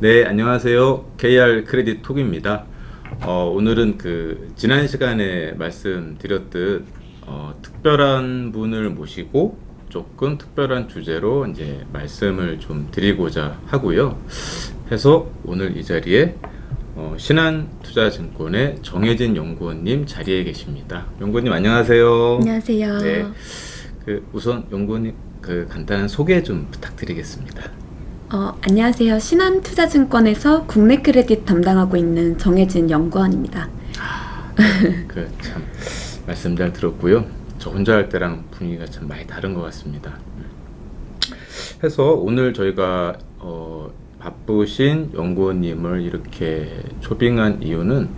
네, 안녕하세요. KR 크레딧 톡입니다. 어, 오늘은 그 지난 시간에 말씀드렸듯 어, 특별한 분을 모시고 조금 특별한 주제로 이제 말씀을 좀 드리고자 하고요. 해서 오늘 이 자리에 어, 신한투자증권의 정혜진 연구원님 자리에 계십니다. 연구원님 안녕하세요. 안녕하세요. 네, 그 우선 연구원님 그 간단한 소개 좀 부탁드리겠습니다. 어, 안녕하세요. 신한투자증권에서 국내 크레딧 담당하고 있는 정혜진 연구원입니다. 그참 말씀 잘 들었고요. 저 혼자 할 때랑 분위기가 참 많이 다른 것 같습니다. 해서 오늘 저희가 어, 바쁘신 연구원님을 이렇게 초빙한 이유는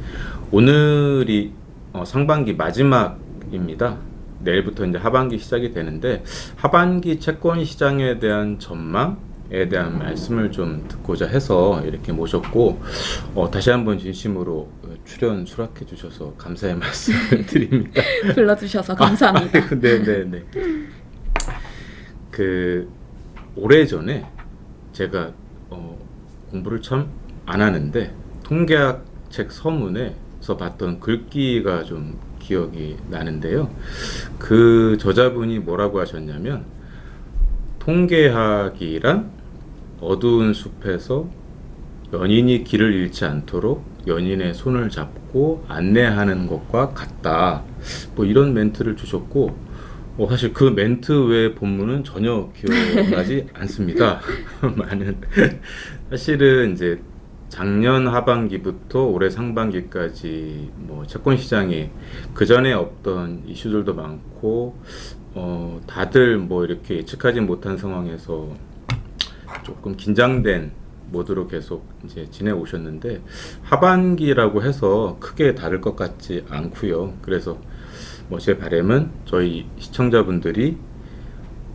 오늘이 어, 상반기 마지막입니다. 내일부터 이제 하반기 시작이 되는데 하반기 채권 시장에 대한 전망 에 대한 말씀을 좀 듣고자 해서 이렇게 모셨고 어, 다시 한번 진심으로 출연 수락해 주셔서 감사의 말씀을 드립니다. 불러주셔서 감사합니다. 아, 네, 네, 네. 그 오래 전에 제가 어, 공부를 참 안 하는데 통계학 책 서문에서 봤던 글귀가 좀 기억이 나는데요. 그 저자분이 뭐라고 하셨냐면 통계학이란 어두운 숲에서 연인이 길을 잃지 않도록 연인의 손을 잡고 안내하는 것과 같다. 뭐 이런 멘트를 주셨고, 어, 사실 그 멘트 외의 본문은 전혀 기억나지 않습니다. 많은 사실은 이제 작년 하반기부터 올해 상반기까지 뭐 채권 시장이 그 전에 없던 이슈들도 많고, 어, 다들 뭐 이렇게 예측하지 못한 상황에서 조금 긴장된 모드로 계속 이제 지내 오셨는데 하반기라고 해서 크게 다를 것 같지 않고요. 그래서 뭐 제 바람은 저희 시청자분들이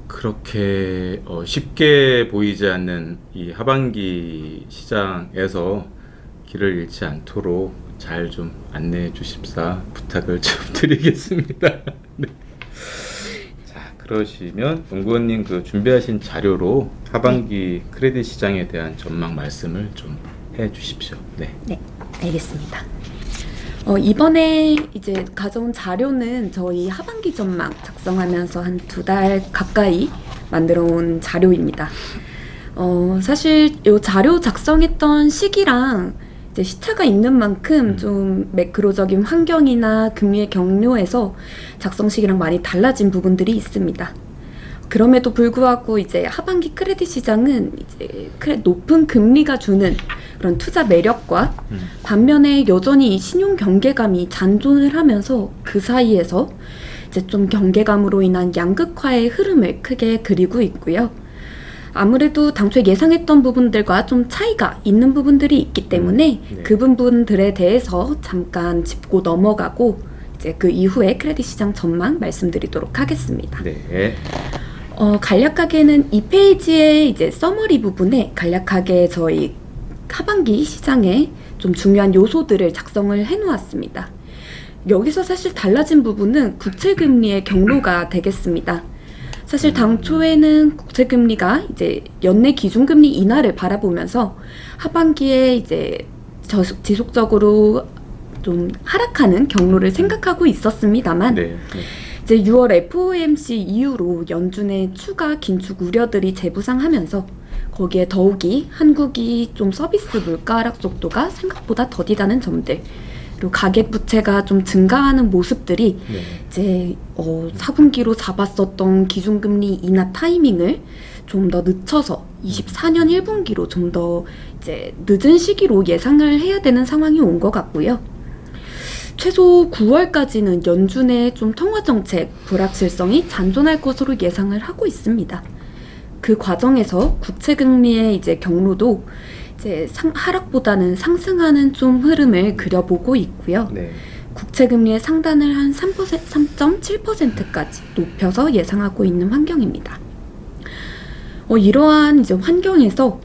그렇게 어 쉽게 보이지 않는 이 하반기 시장에서 길을 잃지 않도록 잘 좀 안내해 주십사 부탁을 좀 드리겠습니다. 네. 자, 그러시면 연구원님 그 준비하신 자료로 하반기 크레딧 시장에 대한 전망 말씀을 좀 해 주십시오. 네. 네, 알겠습니다. 어, 이번에 이제 가져온 자료는 저희 하반기 전망 작성하면서 한 두 달 가까이 만들어 온 자료입니다. 어, 사실 이 자료 작성했던 시기랑 이제 시차가 있는 만큼 음. 좀 매크로적인 환경이나 금리의 경로에서 작성 시기랑 많이 달라진 부분들이 있습니다. 그럼에도 불구하고 이제 하반기 크레딧 시장은 이제 크레- 높은 금리가 주는 그런 투자 매력과 음. 반면에 여전히 신용 경계감이 잔존을 하면서 그 사이에서 이제 좀 경계감으로 인한 양극화의 흐름을 크게 그리고 있고요. 아무래도 당초에 예상했던 부분들과 좀 차이가 있는 부분들이 있기 때문에 네. 그 부분들에 대해서 잠깐 짚고 넘어가고 이제 그 이후에 크레딧 시장 전망 말씀드리도록 하겠습니다. 네. 어, 간략하게는 이 페이지의 이제 서머리 부분에 간략하게 저희 하반기 시장에 좀 중요한 요소들을 작성을 해 놓았습니다. 여기서 사실 달라진 부분은 국채금리의 경로가 되겠습니다. 사실 당초에는 국채금리가 이제 연내 기준금리 인하를 바라보면서 하반기에 이제 저- 지속적으로 좀 하락하는 경로를 생각하고 있었습니다만 네. 네. 이제 6월 FOMC 이후로 연준의 추가 긴축 우려들이 재부상하면서 거기에 더욱이 한국이 좀 서비스 물가 하락 속도가 생각보다 더디다는 점들 그리고 가계 부채가 좀 증가하는 모습들이 네. 이제 어, 4분기로 잡았었던 기준금리 인하 타이밍을 좀 더 늦춰서 24년 1분기로 좀 더 이제 늦은 시기로 예상을 해야 되는 상황이 온 것 같고요. 최소 9월까지는 연준의 좀 통화 정책 불확실성이 잔존할 것으로 예상을 하고 있습니다. 그 과정에서 국채 금리의 이제 경로도 이제 상, 하락보다는 상승하는 좀 흐름을 그려보고 있고요. 네. 국채 금리의 상단을 한 3%, 3.7%까지 높여서 예상하고 있는 환경입니다. 어, 이러한 이제 환경에서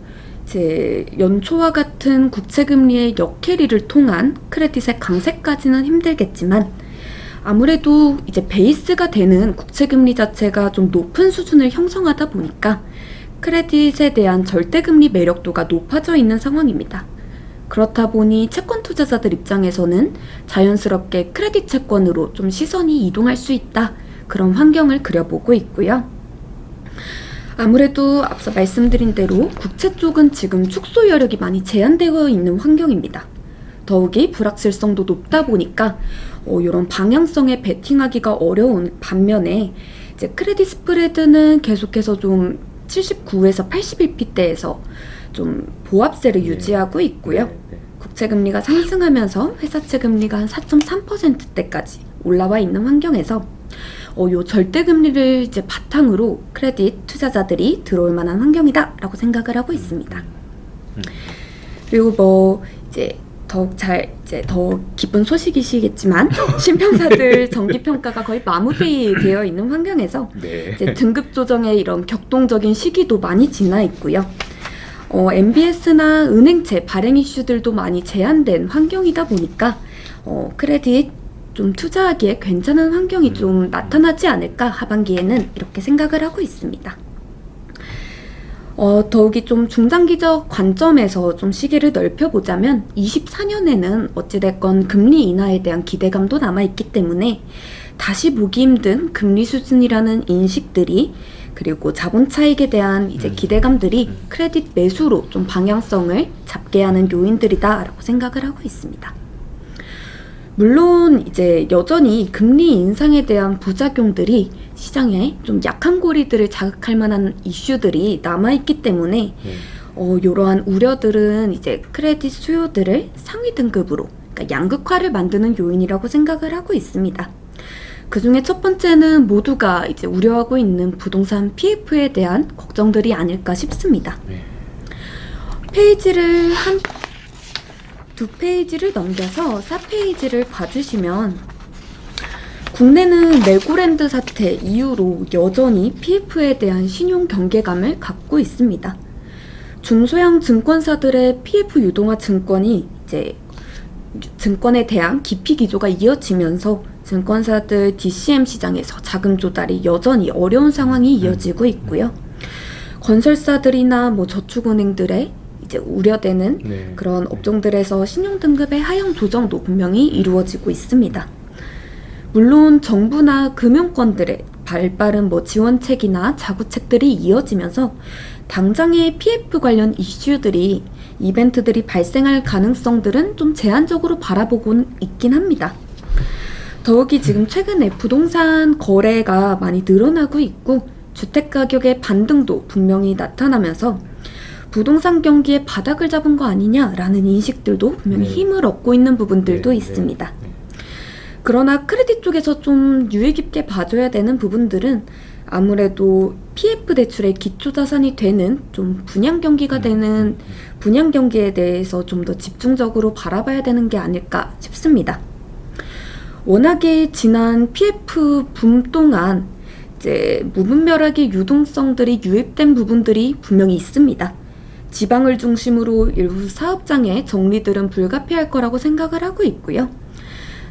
이제 연초와 같은 국채 금리의 역캐리를 통한 크레딧의 강세까지는 힘들겠지만 아무래도 이제 베이스가 되는 국채 금리 자체가 좀 높은 수준을 형성하다 보니까 크레딧에 대한 절대금리 매력도가 높아져 있는 상황입니다. 그렇다 보니 채권 투자자들 입장에서는 자연스럽게 크레딧 채권으로 좀 시선이 이동할 수 있다. 그런 환경을 그려보고 있고요. 아무래도 앞서 말씀드린 대로 국채 쪽은 지금 축소 여력이 많이 제한되어 있는 환경입니다. 더욱이 불확실성도 높다 보니까 어, 이런 방향성에 베팅하기가 어려운 반면에 이제 크레딧 스프레드는 계속해서 좀 79에서 81p대에서 좀 보합세를 네. 유지하고 있고요. 네, 네. 국채 금리가 상승하면서 회사채 금리가 한 4.3%대까지 올라와 있는 환경에서 어, 요 절대 금리를 이제 바탕으로 크레딧 투자자들이 들어올 만한 환경이다라고 생각을 하고 있습니다. 음. 그리고 뭐 이제 더욱 잘 이제 더 기쁜 소식이시겠지만 신평사들 정기 평가가 거의 마무리되어 있는 환경에서 네. 이제 등급 조정의 이런 격동적인 시기도 많이 지나 있고요. 어, MBS나 은행채 발행 이슈들도 많이 제한된 환경이다 보니까 어, 크레딧 좀 투자하기에 괜찮은 환경이 좀 나타나지 않을까 하반기에는 이렇게 생각을 하고 있습니다. 어, 더욱이 좀 중장기적 관점에서 좀 시기를 넓혀보자면 24년에는 어찌됐건 금리 인하에 대한 기대감도 남아있기 때문에 다시 보기 힘든 금리 수준이라는 인식들이 그리고 자본 차익에 대한 이제 음. 기대감들이 음. 크레딧 매수로 좀 방향성을 잡게 하는 요인들이다라고 생각을 하고 있습니다. 물론 이제 여전히 금리 인상에 대한 부작용들이 시장에 좀 약한 고리들을 자극할 만한 이슈들이 남아있기 때문에 네. 어, 이러한 우려들은 이제 크레딧 수요들을 상위 등급으로 그러니까 양극화를 만드는 요인이라고 생각을 하고 있습니다. 그 중에 첫 번째는 모두가 이제 우려하고 있는 부동산 PF에 대한 걱정들이 아닐까 싶습니다. 네. 페이지를 한 두 페이지를 넘겨서 4페이지를 봐주시면 국내는 레고랜드 사태 이후로 여전히 PF에 대한 신용 경계감을 갖고 있습니다. 중소형 증권사들의 PF 유동화 증권이 이제 증권에 대한 기피 기조가 이어지면서 증권사들 DCM 시장에서 자금 조달이 여전히 어려운 상황이 이어지고 있고요. 건설사들이나 뭐 저축은행들의 이제 우려되는 네. 그런 업종들에서 신용 등급의 하향 조정도 분명히 이루어지고 있습니다. 물론 정부나 금융권들의 발빠른 뭐 지원책이나 자구책들이 이어지면서 당장의 PF 관련 이슈들이 이벤트들이 발생할 가능성들은 좀 제한적으로 바라보곤 있긴 합니다. 더욱이 지금 최근에 부동산 거래가 많이 늘어나고 있고 주택 가격의 반등도 분명히 나타나면서 부동산 경기의 바닥을 잡은 거 아니냐라는 인식들도 분명히 네. 힘을 얻고 있는 부분들도 네, 네, 있습니다. 네. 그러나 크레딧 쪽에서 좀 유의 깊게 봐줘야 되는 부분들은 아무래도 PF 대출의 기초 자산이 되는 좀 분양 경기가 음, 되는 분양 경기에 대해서 좀 더 집중적으로 바라봐야 되는 게 아닐까 싶습니다. 워낙에 지난 PF 붐 동안 이제 무분별하게 유동성들이 유입된 부분들이 분명히 있습니다. 지방을 중심으로 일부 사업장의 정리들은 불가피할 거라고 생각을 하고 있고요.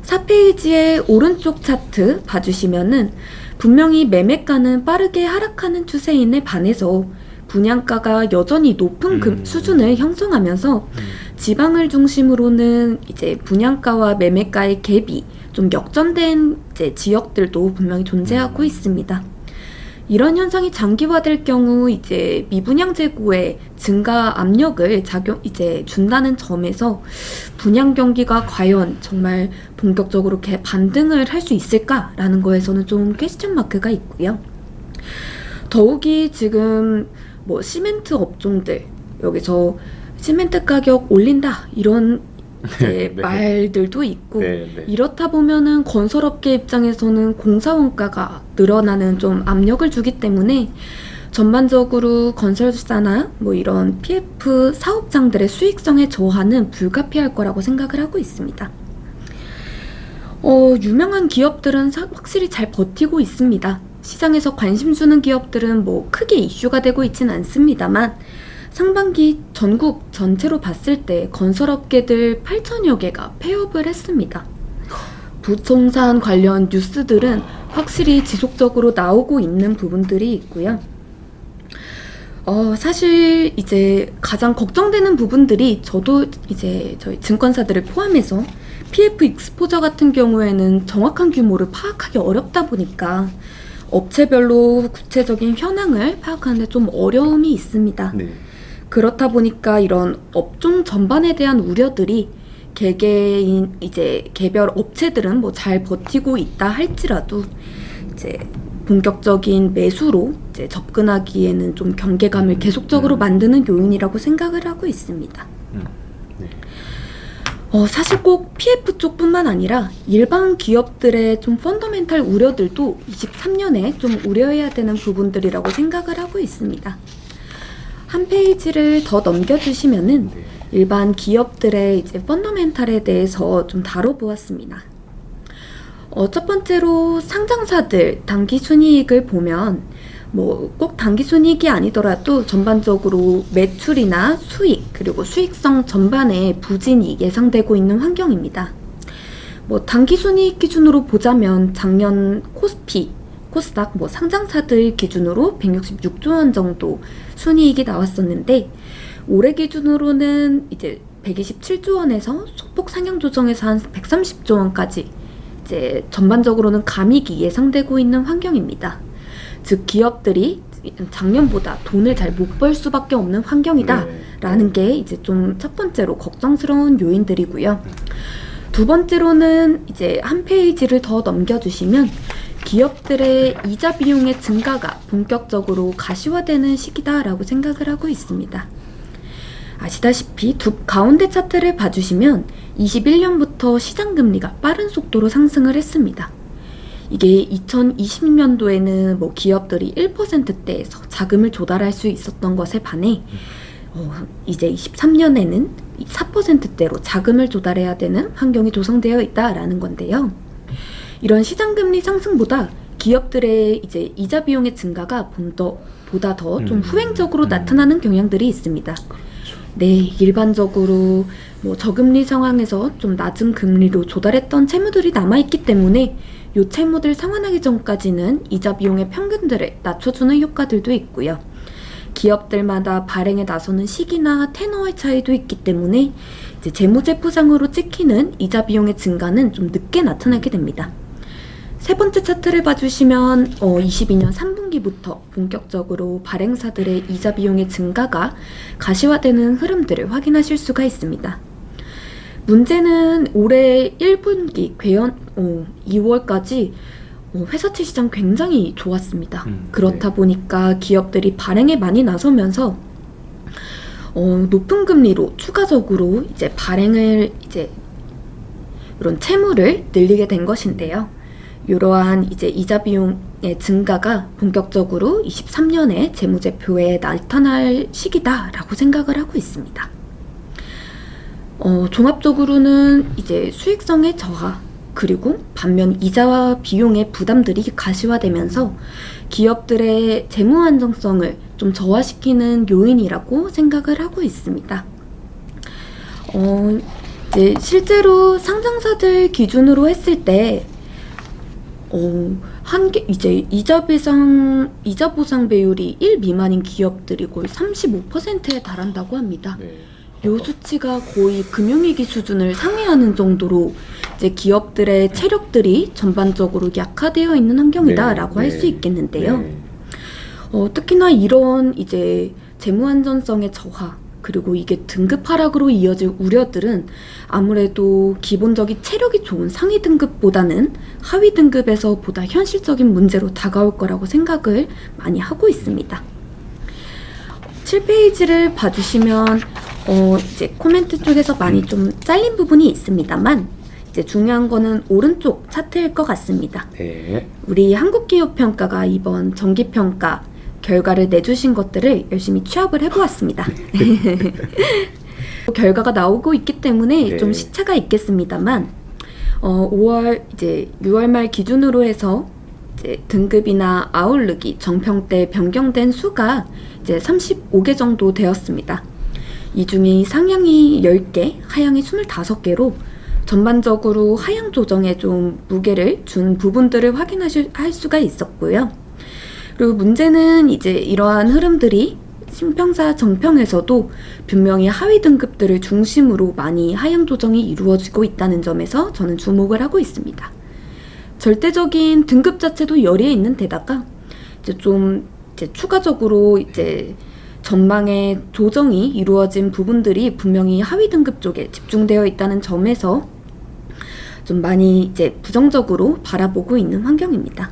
4페이지의 오른쪽 차트 봐주시면은 분명히 매매가는 빠르게 하락하는 추세인에 반해서 분양가가 여전히 높은 금- 음. 수준을 형성하면서 음. 지방을 중심으로는 이제 분양가와 매매가의 갭이 좀 역전된 이제 지역들도 분명히 존재하고 음. 있습니다. 이런 현상이 장기화될 경우 이제 미분양 재고의 증가 압력을 작용 이제 준다는 점에서 분양 경기가 과연 정말 본격적으로 이렇게 반등을 할 수 있을까라는 거에서는 좀 퀘스천 마크가 있고요. 더욱이 지금 뭐 시멘트 업종들 여기서 시멘트 가격 올린다 이런 이제 네. 말들도 있고 네, 네. 이렇다 보면은 건설업계 입장에서는 공사 원가가 늘어나는 좀 압력을 주기 때문에 전반적으로 건설사나 뭐 이런 PF 사업장들의 수익성의 저하는 불가피할 거라고 생각을 하고 있습니다. 어, 유명한 기업들은 사- 확실히 잘 버티고 있습니다. 시장에서 관심 주는 기업들은 뭐 크게 이슈가 되고 있진 않습니다만 상반기 전국 전체로 봤을 때 건설업계들 8천여 개가 폐업을 했습니다. 부동산 관련 뉴스들은 확실히 지속적으로 나오고 있는 부분들이 있고요. 어, 사실 이제 가장 걱정되는 부분들이 저도 이제 저희 증권사들을 포함해서 PF 익스포저 같은 경우에는 정확한 규모를 파악하기 어렵다 보니까 업체별로 구체적인 현황을 파악하는데 좀 어려움이 있습니다. 네. 그렇다 보니까 이런 업종 전반에 대한 우려들이 개개인 이제 개별 업체들은 뭐 잘 버티고 있다 할지라도 이제 본격적인 매수로 이제 접근하기에는 좀 경계감을 계속적으로 음. 만드는 요인이라고 생각을 하고 있습니다. 음. 네. 어, 사실 꼭 PF 쪽뿐만 아니라 일반 기업들의 좀 펀더멘탈 우려들도 23년에 좀 우려해야 되는 부분들이라고 생각을 하고 있습니다. 한 페이지를 더 넘겨주시면은 네. 일반 기업들의 이제 펀더멘탈에 대해서 좀 다뤄보았습니다. 어, 첫 번째로 상장사들 단기 순이익을 보면 뭐 꼭 단기 순이익이 아니더라도 전반적으로 매출이나 수익 그리고 수익성 전반에 부진이 예상되고 있는 환경입니다. 뭐 단기 순이익 기준으로 보자면 작년 코스피, 코스닥 뭐 상장사들 기준으로 166조 원 정도 순이익이 나왔었는데 올해 기준으로는 이제 127조 원에서 소폭 상향 조정해서 한 130조 원까지 이제 전반적으로는 감익이 예상되고 있는 환경입니다. 즉 기업들이 작년보다 돈을 잘 못 벌 수밖에 없는 환경이다라는 네. 게 이제 좀 첫 번째로 걱정스러운 요인들이고요. 두 번째로는 이제 한 페이지를 더 넘겨주시면 기업들의 이자 비용의 증가가 본격적으로 가시화되는 시기다라고 생각을 하고 있습니다. 아시다시피 두 가운데 차트를 봐주시면 21년부터 시장 금리가 빠른 속도로 상승을 했습니다. 이게 2020년도에는 뭐 기업들이 1%대에서 자금을 조달할 수 있었던 것에 반해 어, 이제 23년에는 4%대로 자금을 조달해야 되는 환경이 조성되어 있다라는 건데요. 이런 시장 금리 상승보다 기업들의 이제 이자 비용의 증가가 좀더 보다 더좀 음. 후행적으로 음. 나타나는 경향들이 있습니다. 네, 일반적으로 뭐 저금리 상황에서 좀 낮은 금리로 조달했던 채무들이 남아있기 때문에 요 채무들 상환하기 전까지는 이자 비용의 평균들을 낮춰주는 효과들도 있고요. 기업들마다 발행에 나서는 시기나 테너의 차이도 있기 때문에 이제 재무제표상으로 찍히는 이자 비용의 증가는 좀 늦게 나타나게 됩니다. 세 번째 차트를 봐주시면 어, 22년 3분기부터 본격적으로 발행사들의 이자 비용의 증가가 가시화되는 흐름들을 확인하실 수가 있습니다. 문제는 올해 1분기 괴연 어, 2월까지 어, 회사채 시장 굉장히 좋았습니다. 음, 그렇다 네. 보니까 기업들이 발행에 많이 나서면서 어, 높은 금리로 추가적으로 이제 발행을 이제 이런 채무를 늘리게 된 것인데요. 이러한 이제 이자 비용의 증가가 본격적으로 23년에 재무제표에 나타날 시기다라고 생각을 하고 있습니다. 어, 종합적으로는 이제 수익성의 저하 그리고 반면 이자와 비용의 부담들이 가시화되면서 기업들의 재무 안정성을 좀 저하시키는 요인이라고 생각을 하고 있습니다. 어, 이제 실제로 상장사들 기준으로 했을 때 어, 한 개 이제 이자 배상 이자 보상 배율이 1 미만인 기업들이 거의 35%에 달한다고 합니다. 네. 요 수치가 거의 금융위기 수준을 상회하는 정도로 이제 기업들의 체력들이 전반적으로 약화되어 있는 환경이다라고 네, 할 네, 수 있겠는데요. 네. 어, 특히나 이런 이제 재무 안전성의 저하 그리고 이게 등급 하락으로 이어질 우려들은 아무래도 기본적인 체력이 좋은 상위 등급보다는 하위 등급에서 보다 현실적인 문제로 다가올 거라고 생각을 많이 하고 있습니다. 7페이지를 봐주시면 어, 이제 코멘트 쪽에서 많이 좀 잘린 부분이 있습니다만 이제 중요한 거는 오른쪽 차트일 것 같습니다. 네. 우리 한국기업평가가 이번 정기평가 결과를 내주신 것들을 열심히 취합을 해보았습니다. 결과가 나오고 있기 때문에 네. 좀 시차가 있겠습니다만, 어, 5월 이제 6월 말 기준으로 해서 이제 등급이나 아웃룩이 정평대 변경된 수가 이제 35개 정도 되었습니다. 이 중에 상향이 10개, 하향이 25개로 전반적으로 하향 조정에 좀 무게를 준 부분들을 확인하실 할 수가 있었고요. 그리고 문제는 이제 이러한 흐름들이 신평사 정평에서도 분명히 하위 등급들을 중심으로 많이 하향 조정이 이루어지고 있다는 점에서 저는 주목을 하고 있습니다. 절대적인 등급 자체도 열리에 있는 데다가 이제 좀 이제 추가적으로 이제 전망의 조정이 이루어진 부분들이 분명히 하위 등급 쪽에 집중되어 있다는 점에서 좀 많이 이제 부정적으로 바라보고 있는 환경입니다.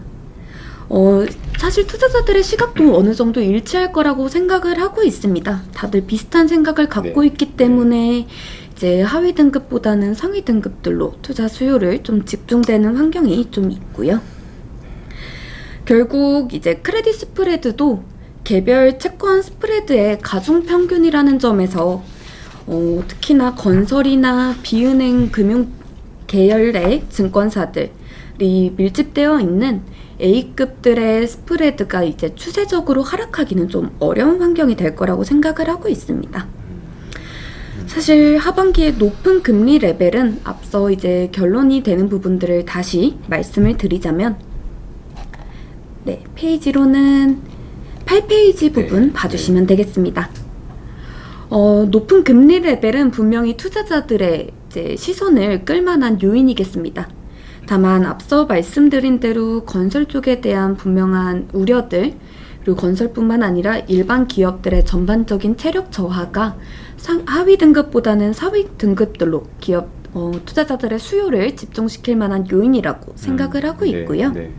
어, 사실 투자자들의 시각도 어느 정도 일치할 거라고 생각을 하고 있습니다. 다들 비슷한 생각을 갖고 네. 있기 때문에 이제 하위 등급보다는 상위 등급들로 투자 수요를 좀 집중되는 환경이 좀 있고요. 결국 이제 크레딧 스프레드도 개별 채권 스프레드의 가중 평균이라는 점에서 어, 특히나 건설이나 비은행 금융 계열의 증권사들이 밀집되어 있는 A급들의 스프레드가 이제 추세적으로 하락하기는 좀 어려운 환경이 될 거라고 생각을 하고 있습니다. 사실 하반기에 높은 금리 레벨은 앞서 이제 결론이 되는 부분들을 다시 말씀을 드리자면 네, 페이지로는 8페이지 부분 네, 봐주시면 되겠습니다. 어, 높은 금리 레벨은 분명히 투자자들의 이제 시선을 끌만한 요인이겠습니다. 다만 앞서 말씀드린 대로 건설 쪽에 대한 분명한 우려들 그리고 건설뿐만 아니라 일반 기업들의 전반적인 체력 저하가 상, 하위 등급보다는 상위 등급들로 기업 어, 투자자들의 수요를 집중시킬 만한 요인이라고 생각을 하고 네, 있고요. 네.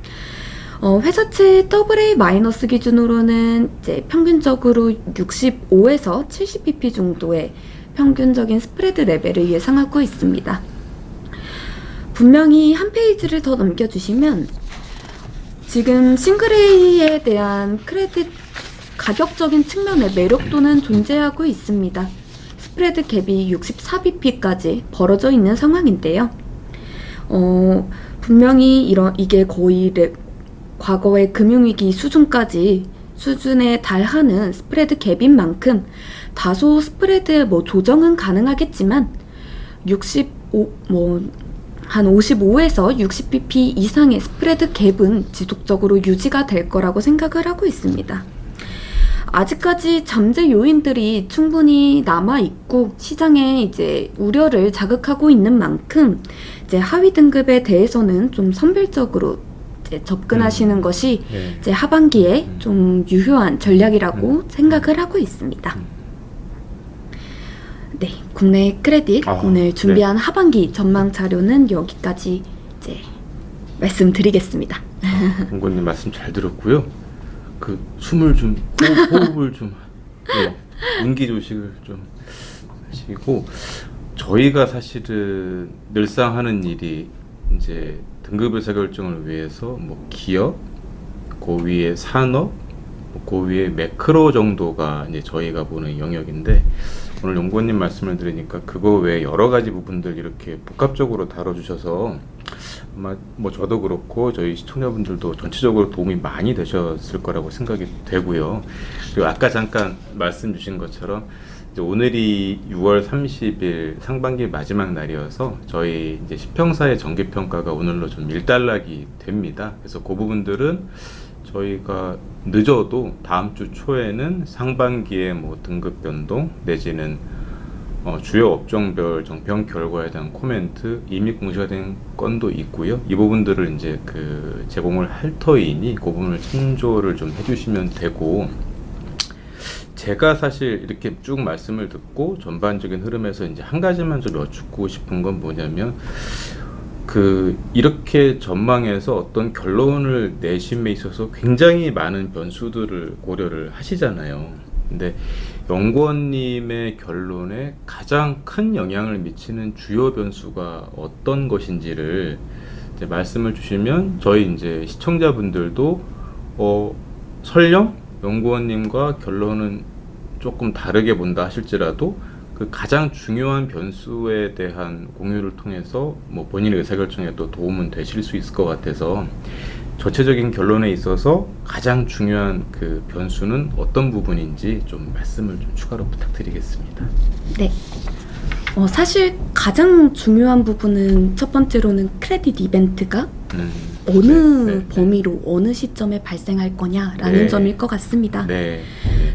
어, 회사채 AA 마이너스 기준으로는 이제 평균적으로 65에서 70pp 정도의 평균적인 스프레드 레벨을 예상하고 있습니다. 분명히 한 페이지를 더 넘겨주시면 지금 싱글A에 대한 크레딧 가격적인 측면의 매력도는 존재하고 있습니다. 스프레드 갭이 64bp까지 벌어져 있는 상황인데요. 어, 분명히 이런 이게 거의 레, 과거의 금융위기 수준까지 수준에 달하는 스프레드 갭인 만큼 다소 스프레드의 뭐 조정은 가능하겠지만 65, 뭐, 한 55에서 60bp 이상의 스프레드 갭은 지속적으로 유지가 될 거라고 생각을 하고 있습니다. 아직까지 잠재 요인들이 충분히 남아 있고 시장에 이제 우려를 자극하고 있는 만큼 이제 하위 등급에 대해서는 좀 선별적으로 접근하시는 음. 것이 네. 이제 하반기에 음. 좀 유효한 전략이라고 음. 생각을 하고 있습니다. 음. 네, 국내 크레딧 아, 오늘 준비한 하반기 전망 자료는 여기까지 이제 말씀드리겠습니다. 공고님 말씀 잘 들었고요. 그 숨을 좀 호흡, 호흡을 좀 네, 운기 조식을 좀 하시고 저희가 사실은 늘상 하는 일이 이제 등급 의사 결정을 위해서 뭐 기업, 그 위에 산업, 뭐그 위에 매크로 정도가 이제 저희가 보는 영역인데 오늘 연구원님 말씀을 들으니까 그거 외에 여러 가지 부분들 이렇게 복합적으로 다뤄주셔서 아마 뭐 저도 그렇고 저희 시청자분들도 전체적으로 도움이 많이 되셨을 거라고 생각이 되고요. 그리고 아까 잠깐 말씀 주신 것처럼 오늘이 6월 30일 상반기 마지막 날이어서 저희 이제 시평사의 정기 평가가 오늘로 좀 일단락이 됩니다. 그래서 그 부분들은 저희가 늦어도 다음 주 초에는 상반기에 뭐 등급 변동 내지는 어, 주요 업종별 정평 결과에 대한 코멘트 이미 공시가 된 건도 있고요. 이 부분들을 이제 그 제공을 할 터이니 그 부분을 참조를 좀 해주시면 되고 제가 사실 이렇게 쭉 말씀을 듣고 전반적인 흐름에서 이제 한 가지만 좀 여쭙고 싶은 건 뭐냐면 그 이렇게 전망해서 어떤 결론을 내심에 있어서 굉장히 많은 변수들을 고려를 하시잖아요. 근데 연구원님의 결론에 가장 큰 영향을 미치는 주요 변수가 어떤 것인지를 말씀을 주시면 저희 이제 시청자분들도 어 설령 연구원님과 결론은 조금 다르게 본다 하실지라도 그 가장 중요한 변수에 대한 공유를 통해서 뭐 본인의 의사결정에 또 도움은 되실 수 있을 것 같아서 전체적인 결론에 있어서 가장 중요한 그 변수는 어떤 부분인지 좀 말씀을 좀 추가로 부탁드리겠습니다. 네. 어, 사실 가장 중요한 부분은 첫 번째로는 크레딧 이벤트가 음. 어느 네, 네, 범위로 어느 시점에 발생할 거냐라는 네. 점일 것 같습니다. 네.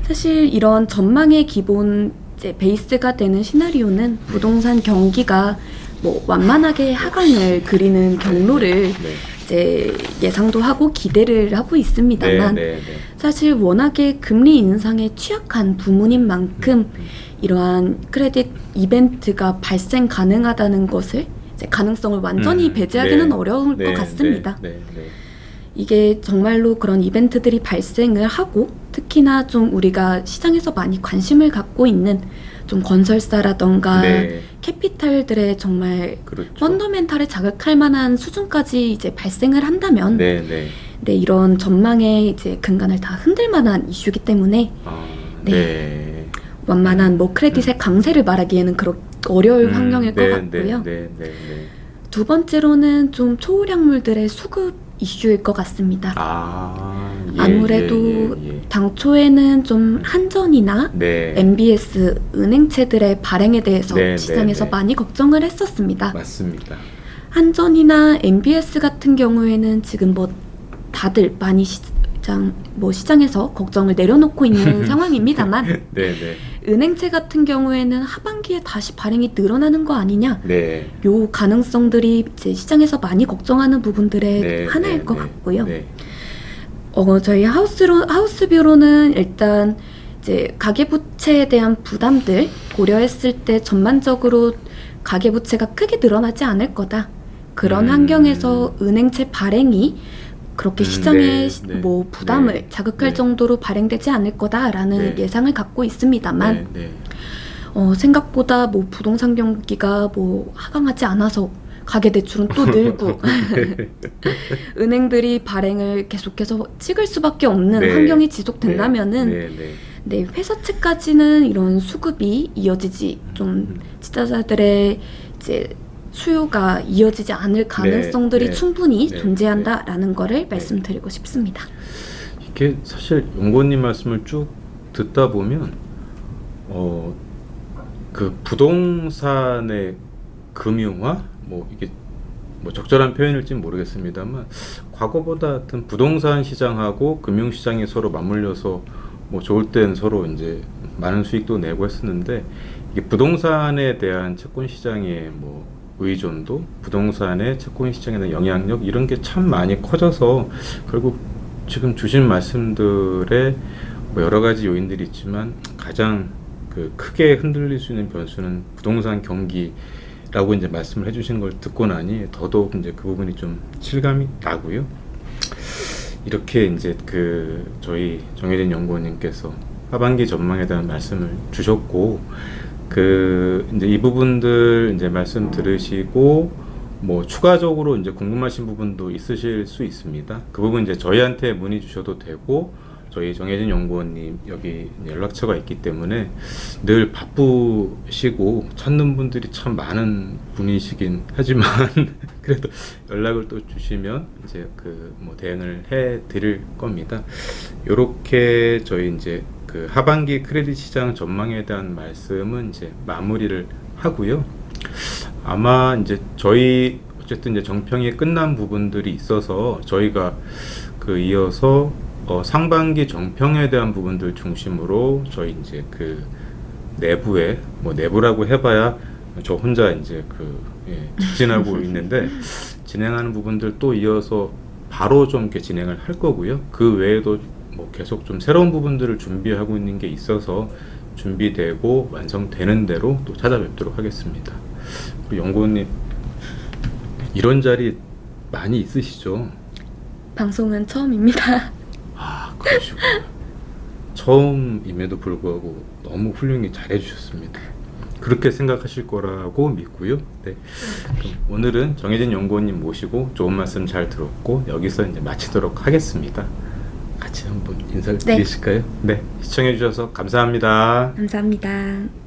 사실 이런 전망의 기본 이제 베이스가 되는 시나리오는 부동산 경기가 뭐 완만하게 하강을 그리는 경로를 네. 이제 예상도 하고 기대를 하고 네. 있습니다만 네. 네. 사실 워낙에 금리 인상에 취약한 부문인 만큼 이러한 크레딧 이벤트가 발생 가능하다는 것을 이제 가능성을 완전히 음, 배제하기는 네. 어려울 네, 것 같습니다. 네. 네. 네. 이게 정말로 그런 이벤트들이 발생을 하고 특히나 좀 우리가 시장에서 많이 관심을 갖고 있는 좀 건설사라던가 네. 캐피탈들의 정말 그렇죠. 펀더멘탈을 자극할 만한 수준까지 이제 발생을 한다면 네, 네. 네, 이런 전망의 이제 근간을 다 흔들 만한 이슈이기 때문에 아, 네. 네. 완만한 뭐 크레딧의 강세를 말하기에는 그렇 어려울 음, 환경일 네, 것 같고요. 네, 네, 네, 네. 두 번째로는 좀 초우량물들의 수급 이슈일 것 같습니다. 아, 예, 아무래도 예, 예, 예. 당초에는 좀 한전이나 네. MBS 은행채들의 발행에 대해서 네, 시장에서 네, 네. 많이 걱정을 했었습니다. 맞습니다. 한전이나 MBS 같은 경우에는 지금 뭐 다들 많이 시장 뭐 시장에서 걱정을 내려놓고 있는 상황입니다만 네, 네. 은행채 같은 경우에는 하반기에 다시 발행이 늘어나는 거 아니냐 네. 요 가능성들이 이제 시장에서 많이 걱정하는 부분들의 네, 하나일 네, 것 네, 같고요. 네. 어, 저희 하우스로, 하우스뷰로는 일단 이제 가계부채에 대한 부담들 고려했을 때 전반적으로 가계부채가 크게 늘어나지 않을 거다. 그런 음. 환경에서 은행채 발행이 그렇게 음, 시장에 네, 시- 네, 뭐 부담을 네, 자극할 네. 정도로 발행되지 않을 거다라는 네. 예상을 갖고 있습니다만 네, 네. 어, 생각보다 뭐 부동산 경기가 뭐 하강하지 않아서 가계 대출은 또 늘고 은행들이 발행을 계속해서 찍을 수밖에 없는 네. 환경이 지속된다면은 네, 네. 네, 회사 측까지는 이런 수급이 이어지지 좀 음. 투자자들의 이제 수요가 이어지지 않을 가능성들이 네. 충분히 네. 존재한다라는 거를 말씀드리고 싶습니다. 이게 사실 용고님 말씀을 쭉 듣다 보면 어 그 부동산의 금융화 뭐 이게 뭐 적절한 표현일지 는 모르겠습니다만 과거보다 하여튼 부동산 시장하고 금융 시장이 서로 맞물려서 뭐 좋을 땐 서로 이제 많은 수익도 내고 했었는데 이게 부동산에 대한 채권 시장의 뭐 의존도 부동산의 채권 시장에 대한 영향력 이런 게 참 많이 커져서 결국 지금 주신 말씀들에 뭐 여러 가지 요인들이 있지만 가장 그 크게 흔들릴 수 있는 변수는 부동산 경기 라고 이제 말씀을 해주신 걸 듣고 나니 더더욱 이제 그 부분이 좀 실감이 나고요. 이렇게 이제 그 저희 정혜진 연구원님께서 하반기 전망에 대한 말씀을 주셨고 그 이제 이 부분들 이제 말씀 들으시고 뭐 추가적으로 이제 궁금하신 부분도 있으실 수 있습니다. 그 부분 이제 저희한테 문의 주셔도 되고 저희 정혜진 연구원님 여기 연락처가 있기 때문에 늘 바쁘시고 찾는 분들이 참 많은 분이시긴 하지만 그래도 연락을 또 주시면 이제 그 뭐 대응을 해 드릴 겁니다. 요렇게 저희 이제 그 하반기 크레딧 시장 전망에 대한 말씀은 이제 마무리를 하고요. 아마 이제 저희 어쨌든 이제 정평이 끝난 부분들이 있어서 저희가 그 이어서 어 상반기 정평에 대한 부분들 중심으로 저희 이제 그 내부에 뭐 내부라고 해봐야 저 혼자 이제 그 예, 직진하고 있는데 진행하는 부분들 또 이어서 바로 좀 이렇게 진행을 할 거고요. 그 외에도 뭐 계속 좀 새로운 부분들을 준비하고 있는 게 있어서 준비되고 완성되는 대로 또 찾아뵙도록 하겠습니다. 연구원님 이런 자리 많이 있으시죠? 방송은 처음입니다. 아 그러시구나. 처음임에도 불구하고 너무 훌륭히 잘해주셨습니다. 그렇게 생각하실 거라고 믿고요. 네. 오늘은 정혜진 연구원님 모시고 좋은 말씀 잘 들었고 여기서 이제 마치도록 하겠습니다. 같이 한번 인사를 네. 드리실까요? 네. 시청해주셔서 감사합니다. 감사합니다.